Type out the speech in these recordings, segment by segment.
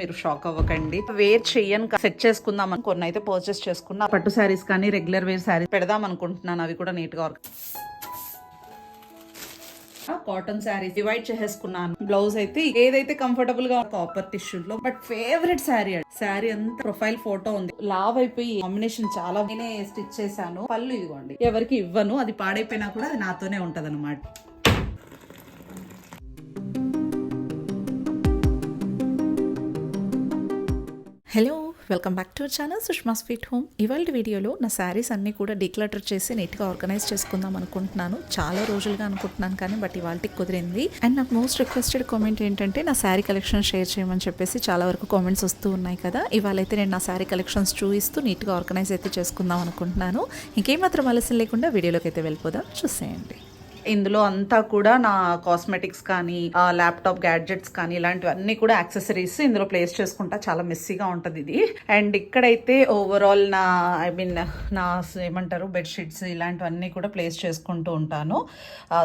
మీరు షాక్ అవ్వకండి. వేర్ చెయ్యను సెట్ చేసుకుందాం అని కొన్ని అయితే పర్చేస్ చేసుకున్నా పట్టు శారీస్ కానీ రెగ్యులర్ వేర్ శారీస్ పెడదాం అనుకుంటున్నాను. అవి కూడా నీట్గా కాటన్ శారీ డివైడ్ చేసేసుకున్నాను. బ్లౌజ్ అయితే ఏదైతే కంఫర్టబుల్గా కాపర్ టిష్యూ లో. బట్ ఫేవరెట్ శారీ శారీ అంతా ప్రొఫైల్ ఫోటో ఉంది. లావ్ అయిపోయి కాంబినేషన్ చాలా నేనే స్టిచ్ చేశాను. పళ్ళు ఇదిగోండి. ఎవరికి ఇవ్వను. అది పాడైపోయినా కూడా అది నాతోనే ఉంటది hello welcome back to channel Sushma sweet home. ఇవాళ వీడియోలో నా శారీస్ అన్నీ కూడా డిక్లటర్ చేసి నీట్గా ఆర్గనైజ్ చేసుకుందాం అనుకుంటున్నాను. చాలా రోజులుగా అనుకుంటున్నాను కానీ బట్ ఇవాళకి కుదిరింది. అండ్ నాకు మోస్ట్ రిక్వెస్టెడ్ కామెంట్ ఏంటంటే నా శారీ కలెక్షన్ షేర్ చేయమని చెప్పేసి చాలా వరకు కామెంట్స్ వస్తూ ఉన్నాయి కదా. ఇవాళైతే నేను నా శారీ కలెక్షన్స్ చూపిస్తూ నీట్గా ఆర్గనైజ్ అయితే చేసుకుందాం అనుకుంటున్నాను. ఇంకేమాత్రం ఆలస్యం లేకుండా వీడియోలోకి అయితే వెళ్ళిపోదాం. చూసేయండి. ఇందులో అంతా కూడా నా కాస్మెటిక్స్ కానీ ల్యాప్టాప్ గ్యాడ్జెట్స్ కానీ ఇలాంటివన్నీ కూడా యాక్సెసరీస్ ఇందులో ప్లేస్ చేసుకుంటా. చాలా మెస్సీగా ఉంటుంది ఇది. అండ్ ఇక్కడైతే ఓవరాల్ నా ఐ మీన్ నా ఏమంటారు బెడ్షీట్స్ ఇలాంటివన్నీ కూడా ప్లేస్ చేసుకుంటూ ఉంటాను.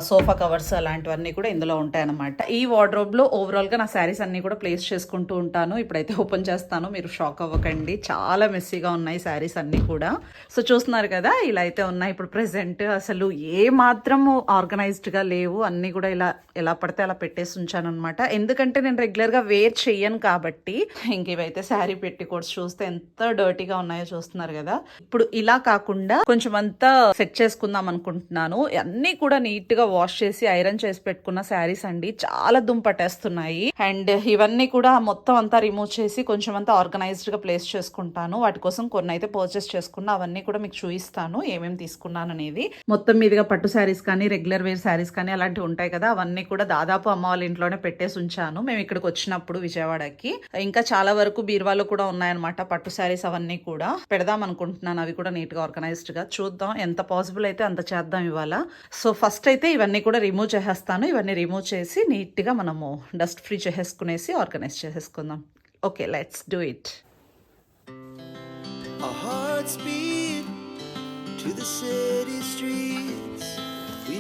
సోఫా కవర్స్ అలాంటివన్నీ కూడా ఇందులో ఉంటాయన్నమాట. ఈ వార్డ్రోబ్లో ఓవరాల్గా నా శారీస్ అన్నీ కూడా ప్లేస్ చేసుకుంటూ ఉంటాను. ఇప్పుడైతే ఓపెన్ చేస్తాను. మీరు షాక్ అవ్వకండి. చాలా మెస్సీగా ఉన్నాయి శారీస్ అన్నీ కూడా. సో చూస్తున్నారు కదా ఇలా అయితే ఉన్నాయి. ఇప్పుడు ప్రెసెంట్ అసలు ఏ మాత్రము ఆర్గనైజ్డ్గా లేవు. అన్నీ కూడా ఇలా ఎలా పడితే అలా పెట్టేసి ఉంచాను అనమాట ఎందుకంటే నేను రెగ్యులర్గా వేర్ చెయ్యను కాబట్టి. ఇంక ఇవైతే శారీ పెట్టి కూడా చూస్తే ఎంత డర్టీగా ఉన్నాయో చూస్తున్నారు కదా. ఇప్పుడు ఇలా కాకుండా కొంచెం అంతా సెట్ చేసుకుందాం అనుకుంటున్నాను. అన్నీ కూడా నీట్గా వాష్ చేసి ఐరన్ చేసి పెట్టుకున్న శారీస్ అండి. చాలా దుంపటేస్తున్నాయి అండ్ ఇవన్నీ కూడా మొత్తం అంతా రిమూవ్ చేసి కొంచెం అంతా ఆర్గనైజ్డ్గా ప్లేస్ చేసుకుంటాను. వాటి కోసం కొన్ని అయితే పర్చేస్ చేసుకున్నా అవన్నీ కూడా మీకు చూపిస్తాను. ఏమేమి తీసుకున్నాను అనేది. మొత్తం మీదుగా పట్టు శారీస్ కానీ రెగ్యులర్ వేర్ శారీస్ కానీ అలాంటివి ఉంటాయి కదా అవన్నీ కూడా దాదాపు అమ్మ వాళ్ళ ఇంట్లోనే పెట్టేసి ఉంచాను. మేము ఇక్కడికి వచ్చినప్పుడు విజయవాడకి. ఇంకా చాలా వరకు బీరువాలో కూడా ఉన్నాయన్నమాట పట్టు శారీస్ అవన్నీ కూడా. పెడదాం అనుకుంటున్నాను అవి కూడా నీట్గా ఆర్గనైజ్డ్గా చూద్దాం ఎంత పాసిబుల్ అయితే అంత చేద్దాం ఇవాళ. సో ఫస్ట్ అయితే ఇవన్నీ కూడా రిమూవ్ చేసేస్తాను. ఇవన్నీ రిమూవ్ చేసి నీట్గా మనము డస్ట్ ఫ్రీ చేసేసుకునేసి ఆర్గనైజ్ చేసేసుకుందాం. Okay let's do it hearts beat to the city streets.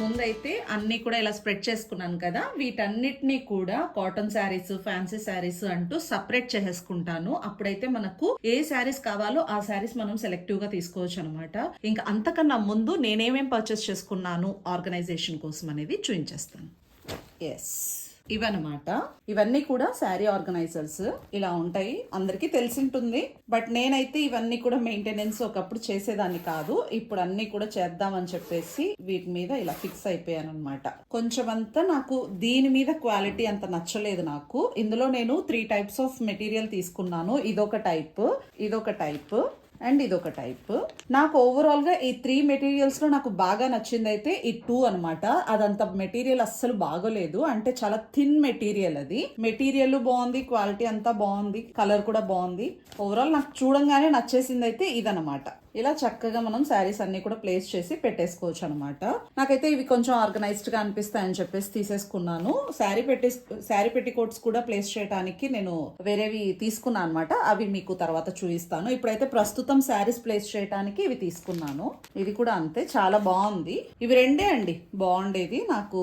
ముందైతే అన్నీ కూడా ఇలా స్ప్రెడ్ చేసుకున్నాను కదా వీటన్నిటిని కూడా కాటన్ శారీస్ ఫ్యాన్సీ శారీస్ అంటూ సపరేట్ చేసేసుకుంటాను. అప్పుడైతే మనకు ఏ శారీస్ కావాలో ఆ శారీస్ మనం సెలెక్టివ్గా తీసుకోవచ్చు అనమాట ఇంకా అంతకన్నా ముందు నేనేమేం పర్చేస్ చేసుకున్నాను ఆర్గనైజేషన్ కోసం అనేది చూపించేస్తాను ఎస్ ఇవన్నమాట. ఇవన్నీ కూడా శారీ ఆర్గనైజర్స్ ఇలా ఉంటాయి. అందరికీ తెలిసి ఉంటుంది బట్ నేనైతే ఇవన్నీ కూడా మెయింటెనెన్స్ ఒకప్పుడు చేసేదాన్ని కాదు. ఇప్పుడు అన్ని కూడా చేద్దామని చెప్పేసి వీటి మీద ఇలా ఫిక్స్ అయిపోయాను అనమాట కొంచెం అంతా నాకు దీని మీద క్వాలిటీ అంత నచ్చలేదు నాకు. ఇందులో నేను త్రీ టైప్స్ ఆఫ్ మెటీరియల్ తీసుకున్నాను. ఇదొక టైప్ ఇదొక టైప్. అండ్ ఇదొక టైప్. నాకు ఓవరాల్గా ఈ త్రీ మెటీరియల్స్లో నాకు బాగా నచ్చింది అయితే ఈ టూ అనమాట అదంత మెటీరియల్ అస్సలు బాగోలేదు. అంటే చాలా థిన్ మెటీరియల్ అది. మెటీరియల్ బాగుంది క్వాలిటీ అంతా బాగుంది కలర్ కూడా బాగుంది. ఓవరాల్ నాకు చూడంగానే నచ్చేసింది అయితే ఇదనమాట ఇలా చక్కగా మనం శారీస్ అన్ని కూడా ప్లేస్ చేసి పెట్టేసుకోవచ్చు అనమాట నాకైతే ఇవి కొంచెం ఆర్గనైజ్డ్గా అనిపిస్తాయని చెప్పేసి తీసేసుకున్నాను. శారీ పెట్టి శారీ పెట్టి కోట్స్ కూడా ప్లేస్ చేయడానికి నేను వేరేవి తీసుకున్నాను అనమాట అవి మీకు తర్వాత చూపిస్తాను. ఇప్పుడైతే ప్రస్తుతం శారీస్ ప్లేస్ చేయడానికి ఇవి తీసుకున్నాను. ఇది కూడా అంతే చాలా బాగుంది. ఇవి రెండే అండి బాగుండేది. నాకు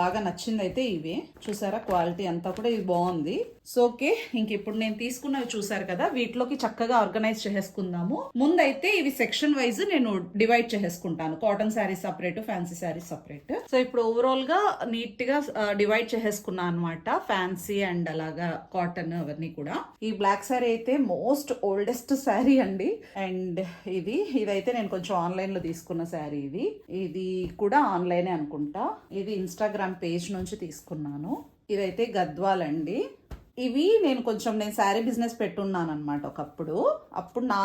బాగా నచ్చింది అయితే ఇవే. చూసారా క్వాలిటీ అంతా కూడా ఇది బాగుంది. సో ఓకే ఇంక ఇప్పుడు నేను తీసుకున్నవి చూసారు కదా వీటిలోకి చక్కగా ఆర్గనైజ్ చేసేసుకుందాము. ముందైతే ఇవి సెక్షన్ వైజ్ నేను డివైడ్ చేసేసుకుంటాను. Cotton sari separate fancy sari separate so ఇప్పుడు ఓవరాల్గా నీట్గా డివైడ్ చేసేసుకున్నాను అనమాట ఫ్యాన్సీ అండ్ అలాగా కాటన్ అవన్నీ కూడా. ఈ బ్లాక్ శారీ అయితే మోస్ట్ ఓల్డెస్ట్ శారీ అండి. అండ్ ఇది ఇదైతే నేను కొంచెం ఆన్లైన్లో తీసుకున్న శారీ ఇది. ఇది కూడా ఆన్లైనే అనుకుంటా. ఇది ఇన్స్టాగ్రామ్ పేజ్ నుంచి తీసుకున్నాను. ఇదైతే గద్వాల్ అండి. ఇవి నేను కొంచెం నేను శారీ బిజినెస్ పెట్టున్నాను అనమాట ఒకప్పుడు. అప్పుడు నా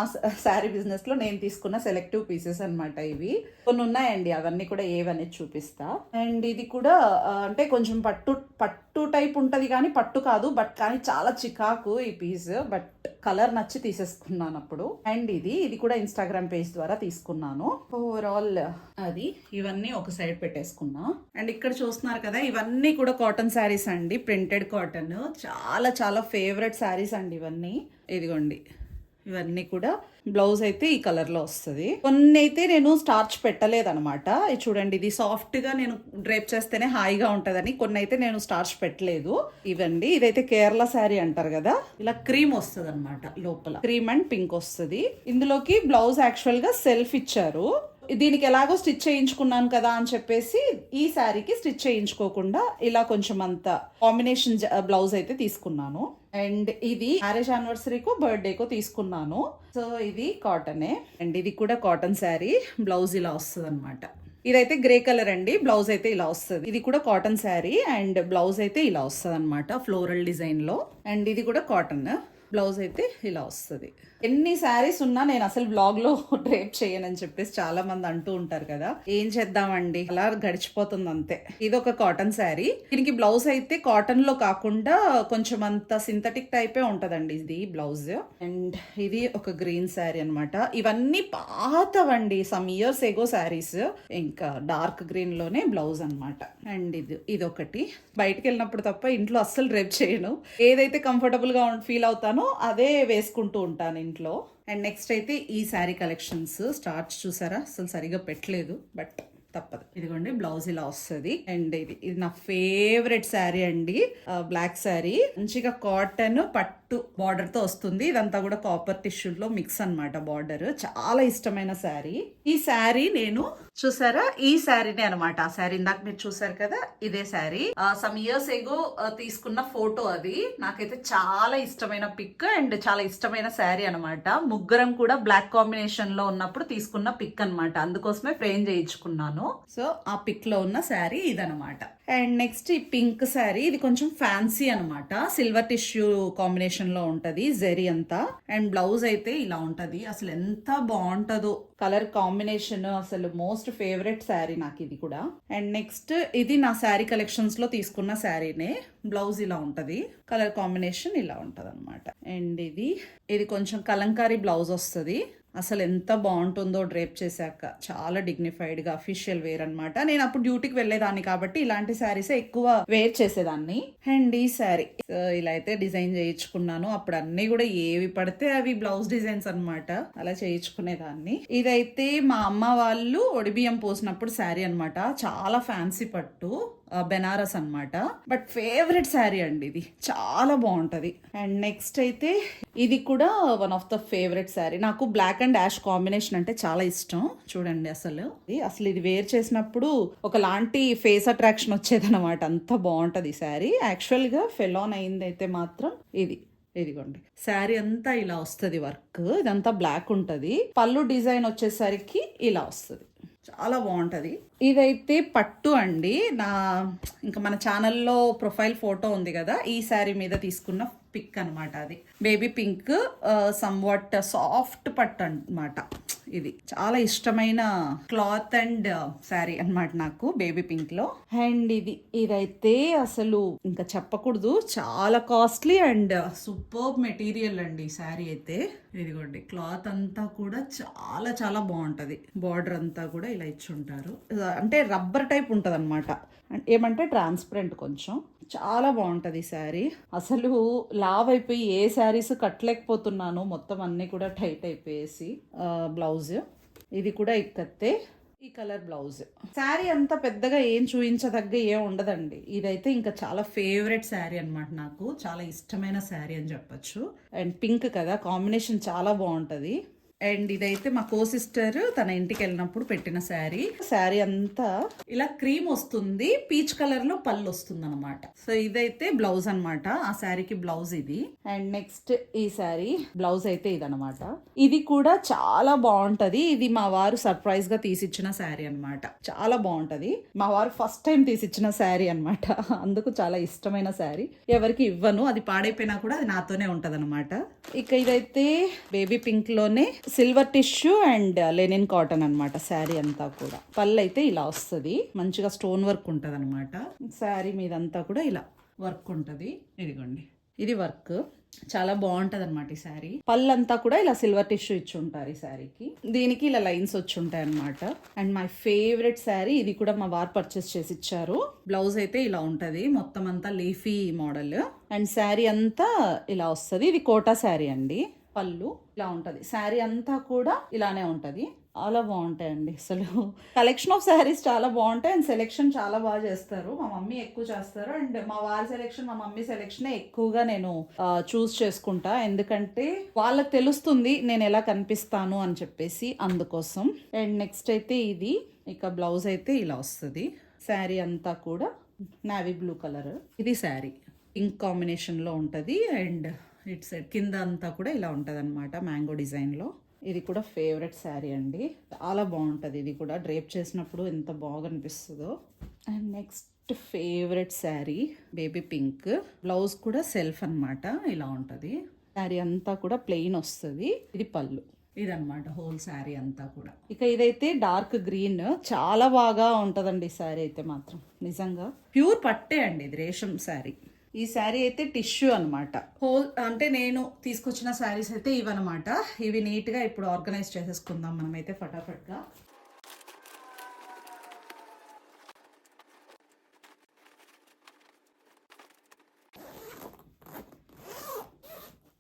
శారీ బిజినెస్లో నేను తీసుకున్న సెలెక్టివ్ పీసెస్ అనమాట ఇవి. కొన్ని ఉన్నాయండి అవన్నీ కూడా ఏవనేది చూపిస్తా. అండ్ ఇది కూడా అంటే కొంచెం పట్టు పట్టు టైప్ ఉంటుంది కానీ పట్టు కాదు బట్ కానీ చాలా చికాకు ఈ పీస్. బట్ కలర్ నచ్చి తీసేసుకున్నాను అప్పుడు. అండ్ ఇది ఇది కూడా ఇన్స్టాగ్రామ్ పేజ్ ద్వారా తీసుకున్నాను. ఓవరాల్ అది ఇవన్నీ ఒక సైడ్ పెట్టేసుకున్నాం. అండ్ ఇక్కడ చూస్తున్నారు కదా ఇవన్నీ కూడా కాటన్ శారీస్ అండి ప్రింటెడ్ కాటన్ చాలా చాలా ఫేవరెట్ శారీస్ అండి ఇవన్నీ. ఇదిగోండి ఇవన్నీ కూడా బ్లౌజ్ అయితే ఈ కలర్లో వస్తుంది. కొన్ని అయితే నేను స్టార్చ్ పెట్టలేదనమాట ఇది చూడండి ఇది సాఫ్ట్గా నేను డ్రేప్ చేస్తేనే హాయిగా ఉంటుందని కొన్ని అయితే నేను స్టార్చ్ పెట్టలేదు. ఇవండి ఇదైతే కేరళ శారీ అంటారు కదా ఇలా క్రీమ్ వస్తుంది లోపల. క్రీమ్ అండ్ పింక్ వస్తుంది. ఇందులోకి బ్లౌజ్ యాక్చువల్గా సెల్ఫ్ ఇచ్చారు. దీనికి ఎలాగో స్టిచ్ చేయించుకున్నాను కదా అని చెప్పేసి ఈ శారీకి స్టిచ్ చేయించుకోకుండా ఇలా కొంచెం అంత కాంబినేషన్ బ్లౌజ్ అయితే తీసుకున్నాను. అండ్ ఇది మ్యారేజ్ యానివర్సరీకో బర్త్డేకో తీసుకున్నాను. సో ఇది కాటనే. అండ్ ఇది కూడా కాటన్ శారీ. బ్లౌజ్ ఇలా వస్తుంది అనమాట ఇదైతే గ్రే కలర్ అండి. బ్లౌజ్ అయితే ఇలా వస్తుంది. ఇది కూడా కాటన్ శారీ. అండ్ బ్లౌజ్ అయితే ఇలా వస్తుంది అనమాట ఫ్లోరల్ డిజైన్లో అండ్ ఇది కూడా కాటన్. బ్లౌజ్ అయితే ఇలా వస్తుంది. ఎన్ని శారీస్ ఉన్నా నేను అసలు బ్లాగ్లో డ్రేప్ చేయనని చెప్పేసి చాలా మంది అంటూ ఉంటారు కదా. ఏం చేద్దామండి? అలా గడిచిపోతుంది అంతే ఇది ఒక కాటన్ శారీ. దీనికి బ్లౌజ్ అయితే కాటన్లో కాకుండా కొంచెం అంత సింథటిక్ టైపే ఉంటదండి ఇది బ్లౌజ్ అండ్ ఇది ఒక గ్రీన్ శారీ అన్నమాట. ఇవన్నీ పాతవండి సమ్ ఇయర్స్ ఎగో శారీస్. ఇంకా డార్క్ గ్రీన్లోనే బ్లౌజ్ అన్నమాట. అండ్ ఇది ఇది ఒకటి బయటకు వెళ్ళినప్పుడు తప్ప ఇంట్లో అస్సలు డ్రేప్ చేయను. ఏదైతే కంఫర్టబుల్గా ఫీల్ అవుతానో అదే వేసుకుంటూ ఉంటాను ఇంట్లో. అండ్ నెక్స్ట్ అయితే ఈ శారీ కలెక్షన్స్ స్టార్ట్ చూసారా? అసలు సరిగా పెట్టలేదు బట్ తప్పదు. ఇదిగోండి బ్లౌజ్ ఇలా వస్తుంది. అండ్ ఇది ఇది నా ఫేవరెట్ శారీ అండి. Uh, బ్లాక్ శారీ మంచిగా కాటన్ పట్టు బార్డర్తో వస్తుంది. ఇదంతా కూడా కాపర్ టిష్యూలో మిక్స్ అన్నమాట బార్డర్. చాలా ఇష్టమైన శారీ. ఈ శారీ నేను చూసారా? ఈ శారీనే అనమాట ఆ శారీ ఇందాక మీరు చూసారు కదా? ఇదే శారీ. సమ్ ఇయర్స్ ఎగో తీసుకున్న ఫోటో అది. నాకైతే చాలా ఇష్టమైన పిక్ అండ్ చాలా ఇష్టమైన శారీ అనమాట ముగ్గురం కూడా బ్లాక్ కాంబినేషన్లో ఉన్నప్పుడు తీసుకున్న పిక్ అన్నమాట. అందుకోసమే ఫ్రేమ్ చేయించుకున్నాను. సో ఆ పిక్లో ఉన్న శారీ ఇదనమాట అండ్ నెక్స్ట్ ఈ పింక్ శారీ ఇది కొంచెం ఫ్యాన్సీ అనమాట సిల్వర్ టిష్యూ కాంబినేషన్లో ఉంటది జెరీ అంతా. అండ్ బ్లౌజ్ అయితే ఇలా ఉంటది. అసలు ఎంత బాగుంటుందో. కలర్ కాంబినేషన్ అసలు మోస్ట్ ఫేవరెట్ శారీ నాకు ఇది కూడా. అండ్ నెక్స్ట్ ఇది నా శారీ కలెక్షన్స్లో తీసుకున్న శారీనే. బ్లౌజ్ ఇలా ఉంటది కలర్ కాంబినేషన్ ఇలా ఉంటది అనమాట అండ్ ఇది ఇది కొంచెం కలంకారీ బ్లౌజ్ వస్తుంది. అసలు ఎంత బాగుంటుందో డ్రేప్ చేశాక చాలా డిగ్నిఫైడ్గా అఫీషియల్ వేర్ అనమాట నేను అప్పుడు డ్యూటీకి వెళ్ళేదాన్ని కాబట్టి ఇలాంటి శారీస్ ఎక్కువ వేర్ చేసేదాన్ని. అండ్ ఈ శారీ ఇలా అయితే డిజైన్ చేయించుకున్నాను. అప్పుడు అన్ని కూడా ఏవి పడితే అవి బ్లౌజ్ డిజైన్స్ అనమాట అలా చేయించుకునేదాన్ని. ఇదైతే మా అమ్మ వాళ్ళు ఒడిబియ్యం పోసినప్పుడు శారీ అనమాట చాలా ఫ్యాన్సీ పట్టు బెనారస్ అన్నమాట. బట్ ఫేవరెట్ శారీ అండి ఇది. చాలా బాగుంటది. అండ్ నెక్స్ట్ అయితే ఇది కూడా one of the favourite sari. నాకు బ్లాక్ అండ్ యాష్ కాంబినేషన్ అంటే చాలా ఇష్టం. చూడండి అసలు. ఇది అసలు ఇది వేర్ చేసినప్పుడు ఒకలాంటి ఫేస్ అట్రాక్షన్ వచ్చేదన్నమాట. అంత బాగుంటుంది ఈ శారీ. యాక్చువల్గా ఫెలాన్ అయింది అయితే మాత్రం ఇది. ఇదిగోండి. శారీ అంతా ఇలా వస్తుంది వర్క్. ఇదంతా బ్లాక్ ఉంటుంది. పళ్ళు డిజైన్ వచ్చేసరికి ఇలా వస్తుంది. చాలా బాగుంటుంది. ఇదైతే పట్టు అండి. నా ఇంకా మన ఛానల్లో ప్రొఫైల్ ఫోటో ఉంది కదా ఈ శారీ మీద తీసుకున్న పిక్ అన్నమాట అది. Baby pink somewhat soft పట్టు అనమాట ఇది చాలా ఇష్టమైన క్లాత్ అండ్ శారీ అన్నమాట నాకు బేబీ పింక్లో. అండ్ ఇది ఇదైతే అసలు ఇంకా చెప్పకూడదు. చాలా కాస్ట్లీ అండ్ సూపర్ మెటీరియల్ అండి ఈ శారీ అయితే. ఇదిగోండి క్లాత్ అంతా కూడా చాలా చాలా బాగుంటది. బార్డర్ అంతా కూడా ఇలా ఇచ్చి ఉంటారు. అంటే రబ్బర్ టైప్ ఉంటది అనమాట ఏమంటే ట్రాన్స్పరెంట్ కొంచెం. చాలా బాగుంటుంది ఈ శారీ. అసలు లావ్ అయిపోయి ఏ శారీస్ కట్టలేకపోతున్నాను మొత్తం అన్ని కూడా టైట్ అయిపోయేసి బ్లౌజ్. ఇది కూడా ఇక్కతే ఈ కలర్ బ్లౌజ్. శారీ అంత పెద్దగా ఏం చూపించదగ్గ ఏం ఉండదండి. ఇదైతే ఇంకా చాలా ఫేవరెట్ శారీ అన్నమాట నాకు. చాలా ఇష్టమైన శారీ అని చెప్పొచ్చు. అండ్ పింక్ కదా కాంబినేషన్ చాలా బాగుంటుంది. అండ్ ఇదైతే మా కో సిస్టర్ తన ఇంటికి వెళ్ళినప్పుడు పెట్టిన శారీ. శారీ అంతా ఇలా క్రీమ్ వస్తుంది పీచ్ కలర్లో పళ్ళు వస్తుంది అనమాట సో ఇదైతే బ్లౌజ్ అన్నమాట. ఆ శారీకి బ్లౌజ్ ఇది. అండ్ నెక్స్ట్ ఈ శారీ బ్లౌజ్ అయితే ఇదనమాట ఇది కూడా చాలా బాగుంటది. ఇది మా వారు సర్ప్రైజ్గా తీసిచ్చిన శారీ అన్నమాట. చాలా బాగుంటది. మా వారు ఫస్ట్ టైం తీసిచ్చిన శారీ అన్నమాట. అందుకు చాలా ఇష్టమైన శారీ. ఎవరికి ఇవ్వను. అది పాడైపోయినా కూడా అది నాతోనే ఉంటది ఇక ఇదైతే baby పింక్లోనే silver tissue and linen cotton అనమాట శారీ అంతా కూడా. పళ్ళు అయితే ఇలా వస్తుంది. మంచిగా స్టోన్ వర్క్ ఉంటుంది అనమాట శారీ మీదంతా కూడా ఇలా వర్క్ ఉంటుంది. ఇదిగోండి. ఇది వర్క్. చాలా బాగుంటది అనమాట ఈ శారీ. పళ్ళంతా కూడా ఇలా సిల్వర్ టిష్యూ ఇచ్చి ఉంటారు ఈ శారీకి. దీనికి ఇలా లైన్స్ వచ్చి ఉంటాయి అనమాట అండ్ మై ఫేవరెట్ శారీ ఇది కూడా మా వారు పర్చేస్ చేసి ఇచ్చారు. బ్లౌజ్ అయితే ఇలా ఉంటది. మొత్తం అంతా లీఫీ మోడల్. అండ్ శారీ అంతా ఇలా వస్తుంది. ఇది కోటా శారీ అండి. పళ్ళు ఇలా ఉంటుంది. శారీ అంతా కూడా ఇలానే ఉంటుంది. చాలా బాగుంటాయండి అసలు. కలెక్షన్ ఆఫ్ శారీస్ చాలా బాగుంటాయి అండ్ సెలెక్షన్ చాలా బాగా చేస్తారు. మా మమ్మీ ఎక్కువ చేస్తారు. అండ్ మా వారి సెలెక్షన్ మా మమ్మీ సెలెక్షన్ ఎక్కువగా నేను చూస్ చేసుకుంటా. ఎందుకంటే వాళ్ళకి తెలుస్తుంది నేను ఎలా కనిపిస్తాను అని చెప్పేసి అందుకోసం. అండ్ నెక్స్ట్ అయితే ఇది. ఇక బ్లౌజ్ అయితే ఇలా వస్తుంది. శారీ అంతా కూడా నావీ బ్లూ కలర్ ఇది శారీ. పింక్ కాంబినేషన్లో ఉంటుంది. అండ్ ఇట్ సైడ్ కింద అంతా కూడా ఇలా ఉంటుంది అనమాట మ్యాంగో డిజైన్లో. ఇది కూడా ఫేవరెట్ శారీ అండి. చాలా బాగుంటుంది. ఇది కూడా డ్రేప్ చేసినప్పుడు ఎంత బాగా అనిపిస్తుందో and next favourite sari baby pink. Blouse కూడా సెల్ఫ్ అన్నమాట. ఇలా ఉంటుంది. శారీ అంతా కూడా ప్లెయిన్ వస్తుంది. ఇది పళ్ళు. ఇదన్నమాట హోల్ శారీ అంతా కూడా. ఇక ఇదైతే డార్క్ గ్రీన్. చాలా బాగా ఉంటుందండి ఈ శారీ అయితే మాత్రం. నిజంగా ప్యూర్ పట్టే అండి ఇది రేషం శారీ. ఈ శారీ అయితే టిష్యూ అన్నమాట. హోల్ అంటే నేను తీసుకొచ్చిన శారీస్ అయితే ఇవన్నమాట. ఇవి నీట్గా ఇప్పుడు ఆర్గనైజ్ చేసేసుకుందాం మనమైతే ఫటాఫట్గా.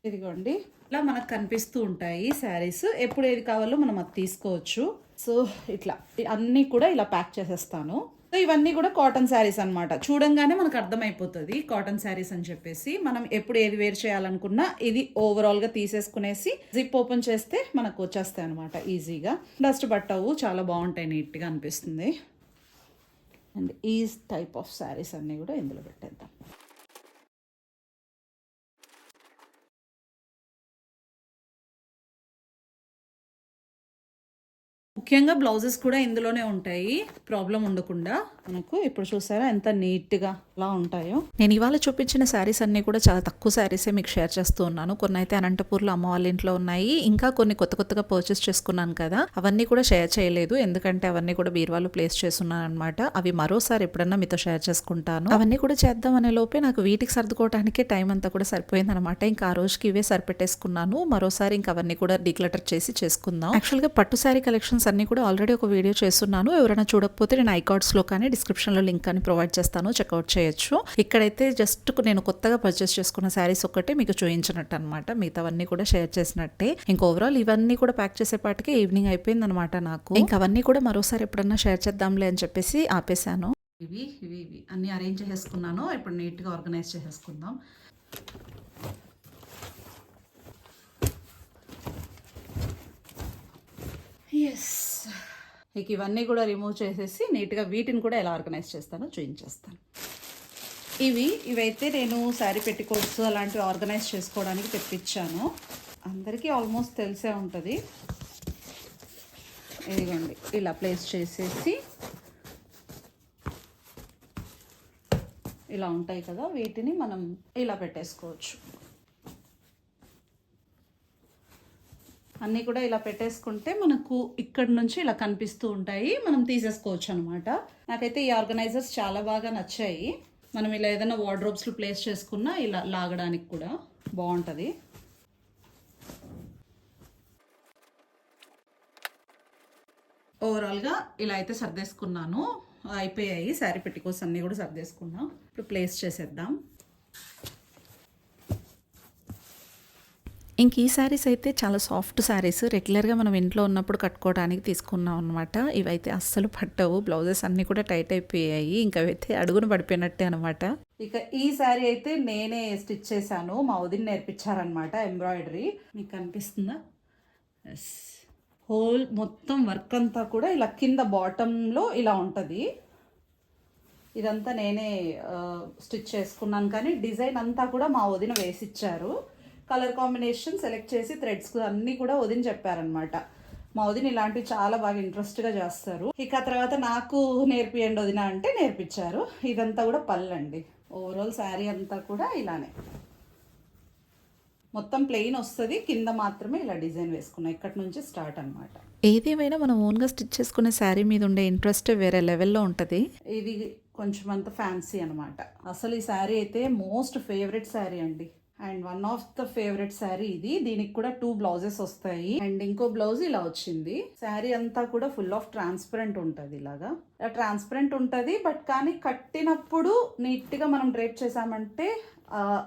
ఇదిగోండి. ఇలా మనకు కనిపిస్తూ ఉంటాయి శారీస్. ఎప్పుడు ఏది కావాలో మనం అది తీసుకోవచ్చు. సో ఇట్లా. అన్నీ కూడా ఇలా ప్యాక్ చేసేస్తాను. సో ఇవన్నీ కూడా కాటన్ శారీస్ అన్నమాట. చూడంగానే మనకు అర్థమైపోతుంది కాటన్ శారీస్ అని చెప్పేసి మనం ఎప్పుడు ఏది వేర్ చేయాలనుకున్నా ఇది ఓవరాల్గా తీసేసుకునేసి జిప్ ఓపెన్ చేస్తే మనకు వచ్చేస్తాయి అనమాట ఈజీగా. డస్ట్ పట్టవు చాలా బాగుంటాయి నీట్గా అనిపిస్తుంది. అండ్ ఈ టైప్ ఆఫ్ శారీస్ అన్నీ కూడా ఇందులో పెట్టేద్దాం. ముఖ్యంగా బ్లౌజెస్ కూడా ఇందులోనే ఉంటాయి. ప్రాబ్లం ఉండకుండా మనకు ఇప్పుడు చూసారా ఎంత నీట్గా అలా ఉంటాయో. నేను ఇవాళ చూపించిన శారీస్ అన్నీ కూడా చాలా తక్కువ శారీసే మీకు షేర్ చేస్తూ ఉన్నాను. కొన్ని అయితే అనంతపూర్లో అమ్మ వాళ్ళ ఇంట్లో ఉన్నాయి. ఇంకా కొన్ని కొత్త కొత్తగా పర్చేస్ చేసుకున్నాను కదా. అవన్నీ కూడా షేర్ చేయలేదు. ఎందుకంటే అవన్నీ కూడా బీరువాలో ప్లేస్ చేస్తున్నాను అనమాట అవి మరోసారి ఎప్పుడన్నా మీతో షేర్ చేసుకుంటాను. అవన్నీ కూడా చేద్దాం అనే లోపే నాకు వీటికి సర్దుకోవడానికి టైం అంతా కూడా సరిపోయింది అనమాట ఇంకా ఆ రోజుకి ఇవే సరిపెట్టేసుకున్నాను. మరోసారి ఇంకా అవన్నీ కూడా డిక్లటర్ చేసి చేసుకుందాం. యాక్చువల్గా పట్టు శారీ కలెక్షన్స్ అన్ని కూడా ఆల్రెడీ ఒక వీడియో చేస్తున్నాను. ఎవరైనా చూడకపోతే నేను ఐకార్డ్స్లో కానీ డిస్క్రిప్షన్లో లింక్ అని ప్రొవైడ్ చేస్తాను. చెక్అవుట్ చేయొచ్చు. ఇక్కడైతే జస్ట్ నేను కొత్తగా పర్చేస్ చేసుకున్న శారీస్ ఒక్కటే మీకు చూపించినట్టు అనమాట మిగతావన్నీ కూడా షేర్ చేసినట్టే. ఇంకా ఓవరాల్ ఇవన్నీ కూడా ప్యాక్ చేసేపాటికి ఈవినింగ్ అయిపోయింది అనమాట నాకు. ఇంకా అవన్నీ కూడా మరోసారి ఎప్పుడన్నా షేర్ చేద్దాంలే అని చెప్పేసి ఆపేశాను. ఇవి ఇవి ఇవి. అన్నీ అరేంజ్ చేసేసుకున్నాను. ఇప్పుడు నీట్గా ఆర్గనైజ్ చేసేసుకుందాం. ఎస్ మీకు ఇవన్నీ కూడా రిమూవ్ చేసేసి నీట్గా వీటిని కూడా ఎలా ఆర్గనైజ్ చేస్తానో చూపించేస్తాను. ఇవి ఇవైతే నేను శారీ పెట్టుకోవచ్చు అలాంటివి ఆర్గనైజ్ చేసుకోవడానికి తెప్పించాను. అందరికీ ఆల్మోస్ట్ తెలిసే ఉంటుంది. ఇదిగోండి ఇలా ప్లేస్ చేసేసి ఇలా ఉంటాయి కదా వీటిని మనం ఇలా పెట్టేసుకోవచ్చు. అన్నీ కూడా ఇలా పెట్టేసుకుంటే మనకు ఇక్కడ నుంచి ఇలా కనిపిస్తూ ఉంటాయి. మనం తీసేసుకోవచ్చు అనమాట నాకైతే ఈ ఆర్గనైజర్స్ చాలా బాగా నచ్చాయి. మనం ఇలా ఏదైనా వార్డ్రోబ్స్లో ప్లేస్ చేసుకున్నా ఇలా లాగడానికి కూడా బాగుంటుంది. ఓవరాల్గా ఇలా అయితే సర్దేసుకున్నాను. అయిపోయాయి. శారీ పెట్టికోస్ అన్నీ కూడా సర్దేసుకున్నాం. ఇప్పుడు ప్లేస్ చేసేద్దాం. ఇంక ఈ శారీస్ అయితే చాలా సాఫ్ట్ శారీస్. రెగ్యులర్గా మనం ఇంట్లో ఉన్నప్పుడు కట్టుకోవడానికి తీసుకున్నాం అనమాట ఇవైతే అస్సలు పట్టవు. బ్లౌజెస్ అన్నీ కూడా టైట్ అయిపోయాయి. ఇంకా అయితే అడుగున పడిపోయినట్టే అనమాట ఇక ఈ శారీ అయితే నేనే స్టిచ్ చేశాను. మా వదిన నేర్పించారనమాట ఎంబ్రాయిడరీ. మీకు కనిపిస్తుందా? ఎస్ హోల్ మొత్తం వర్క్ అంతా కూడా ఇలా కింద బాటంలో ఇలా ఉంటుంది. ఇదంతా నేనే స్టిచ్ చేసుకున్నాను. కానీ డిజైన్ అంతా కూడా మా వదిన వేసిచ్చారు. కలర్ కాంబినేషన్ సెలెక్ట్ చేసి థ్రెడ్స్ అన్నీ కూడా వదిన చెప్పారనమాట మా వదిన ఇలాంటివి చాలా బాగా ఇంట్రెస్ట్గా చేస్తారు. ఇక తర్వాత నాకు నేర్పియండి వదిన అంటే నేర్పించారు. ఇదంతా కూడా పళ్ళండి ఓవరాల్ శారీ అంతా కూడా ఇలానే. మొత్తం ప్లెయిన్ వస్తుంది. కింద మాత్రమే ఇలా డిజైన్ వేసుకున్నాం. ఇక్కడ నుంచి స్టార్ట్ అన్నమాట. ఏదేమైనా మనం ఓన్గా స్టిచ్ చేసుకునే శారీ మీద ఉండే ఇంట్రెస్ట్ వేరే లెవెల్లో ఉంటుంది. ఇది కొంచెం అంత ఫ్యాన్సీ అనమాట అసలు ఈ శారీ అయితే మోస్ట్ ఫేవరెట్ శారీ అండి. And one of the favourite sari ఇది. దీనికి కూడా టూ బ్లౌజెస్ వస్తాయి. అండ్ ఇంకో బ్లౌజ్ ఇలా వచ్చింది. శారీ అంతా కూడా ఫుల్ ఆఫ్ ట్రాన్స్పరెంట్ ఉంటుంది ఇలాగా. ట్రాన్స్పరెంట్ ఉంటుంది బట్ కానీ కట్టినప్పుడు నీట్గా మనం డ్రేప్ చేసామంటే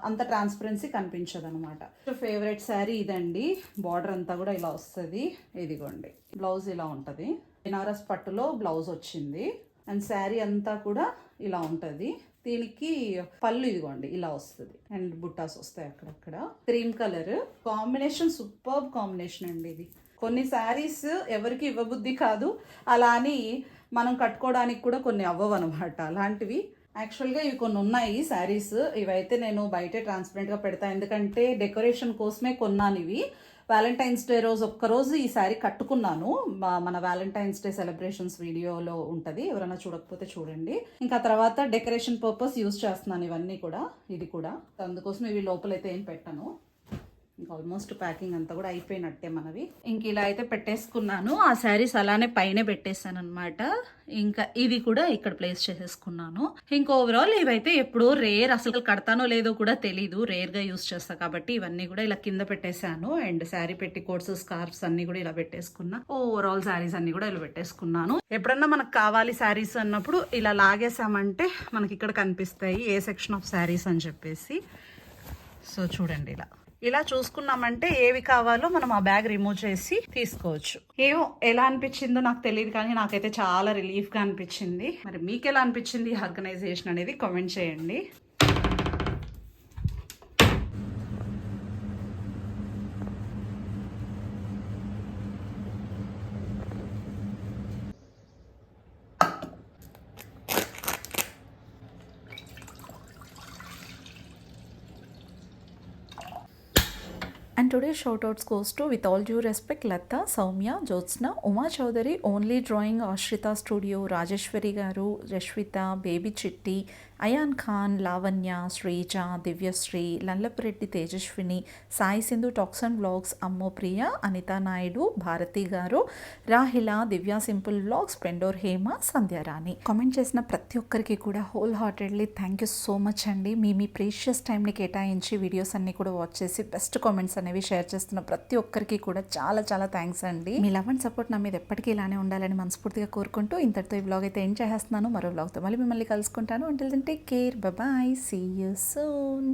అంత ట్రాన్స్పరెన్సీ కనిపించదు అనమాట ఫేవరెట్ శారీ ఇదండి. బార్డర్ అంతా కూడా ఇలా వస్తుంది. ఇదిగోండి. బ్లౌజ్ ఇలా ఉంటుంది. బెనారస్ పట్టులో బ్లౌజ్ వచ్చింది. అండ్ శారీ అంతా కూడా ఇలా ఉంటుంది. దీనికి పళ్ళు ఇదిగోండి ఇలా వస్తుంది. అండ్ బుట్టాస్ వస్తాయి అక్కడక్కడ. Cream colour combination super combination అండి ఇది. కొన్ని శారీస్ ఎవరికి ఇవ్వబుద్ధి కాదు. అలా అని మనం కట్టుకోవడానికి కూడా కొన్ని అవ్వవు అనమాట అలాంటివి యాక్చువల్గా ఇవి కొన్ని ఉన్నాయి శారీస్ ఇవైతే నేను బయటే ట్రాన్స్పరెంట్గా పెడతాను ఎందుకంటే డెకరేషన్ కోసమే కొన్నాను ఇవి. వ్యాలంటైన్స్ డే రోజు ఒక్కరోజు ఈ శారీ కట్టుకున్నాను. మా- మన వ్యాలంటైన్స్ డే సెలబ్రేషన్స్ వీడియోలో ఉంటుంది. ఎవరైనా చూడకపోతే చూడండి. ఇంకా తర్వాత డెకరేషన్ పర్పస్ యూస్ చేస్తున్నాను ఇవన్నీ కూడా ఇది కూడా. అందుకోసం ఇవి లోపలైతే ఏం పెట్టను. ఇంకా ఆల్మోస్ట్ ప్యాకింగ్ అంతా కూడా అయిపోయినట్టే మనవి. ఇంక ఇలా అయితే పెట్టేసుకున్నాను. ఆ శారీస్ అలానే పైన పెట్టేశాను అనమాట ఇంకా ఇవి కూడా ఇక్కడ ప్లేస్ చేసేసుకున్నాను. ఇంకా ఓవరాల్ ఇవైతే ఎప్పుడో రేర్ అసలు కడతానో లేదో కూడా తెలీదు. రేర్గా యూస్ చేస్తా కాబట్టి ఇవన్నీ కూడా ఇలా కింద పెట్టేశాను. అండ్ శారీ పెట్టి కోట్స్ స్కార్ఫ్స్ అన్ని కూడా ఇలా పెట్టేసుకున్నా. ఓవరాల్ శారీస్ అన్ని కూడా ఇలా పెట్టేసుకున్నాను. ఎప్పుడన్నా మనకు కావాలి శారీస్ అన్నప్పుడు ఇలా లాగేసామంటే మనకి ఇక్కడ కనిపిస్తాయి ఏ సెక్షన్ ఆఫ్ శారీస్ అని చెప్పేసి. సో చూడండి ఇలా. ఇలా చూసుకున్నామంటే ఏవి కావాలో మనం ఆ బ్యాగ్ రిమూవ్ చేసి తీసుకోవచ్చు. ఏమో ఎలా అనిపించిందో నాకు తెలియదు కానీ నాకైతే చాలా రిలీఫ్గా అనిపించింది. మరి మీకు ఎలా అనిపించింది ఆర్గనైజేషన్ అనేది కామెంట్ చేయండి. Today shoutouts goes to with all due respect Latha Soumya Jyotsna Uma Chowdary only drawing Ashritha studio Rajeshwari garu Rashvitha baby Chitti Ayaan Khan Lavanya Srija Divyasri Lallapureddy Tejaswini Sai Sindhu talks and vlogs అమ్మో Priya Anitha Naidu Bharathi garu Rahila Divya simple vlogs పెండోర్ Hema Sandhyarani comment చేసిన ప్రతి ఒక్కరికి కూడా wholeheartedly thank you so much అండి. మీ మీ precious టైంని కేటాయించి వీడియోస్ అన్ని కూడా వాచ్ చేసి బెస్ట్ కామెంట్స్ అనేవి షేర్ చేస్తున్న ప్రతి ఒక్కరికి కూడా చాలా చాలా థ్యాంక్స్ అండి. మీ లవ్ అండ్ సపోర్ట్ నా మీద ఎప్పటికీ ఇలానే ఉండాలని మనస్ఫూర్తిగా కోరుకుంటూ ఇంతటితో ఈ వ్లాగ్ అయితే ఏం చేస్తున్నాను. మరో వ్లాగ్తో మళ్ళీ మిమ్మల్ని కలుసుకుంటాను. Until then take care bye see you soon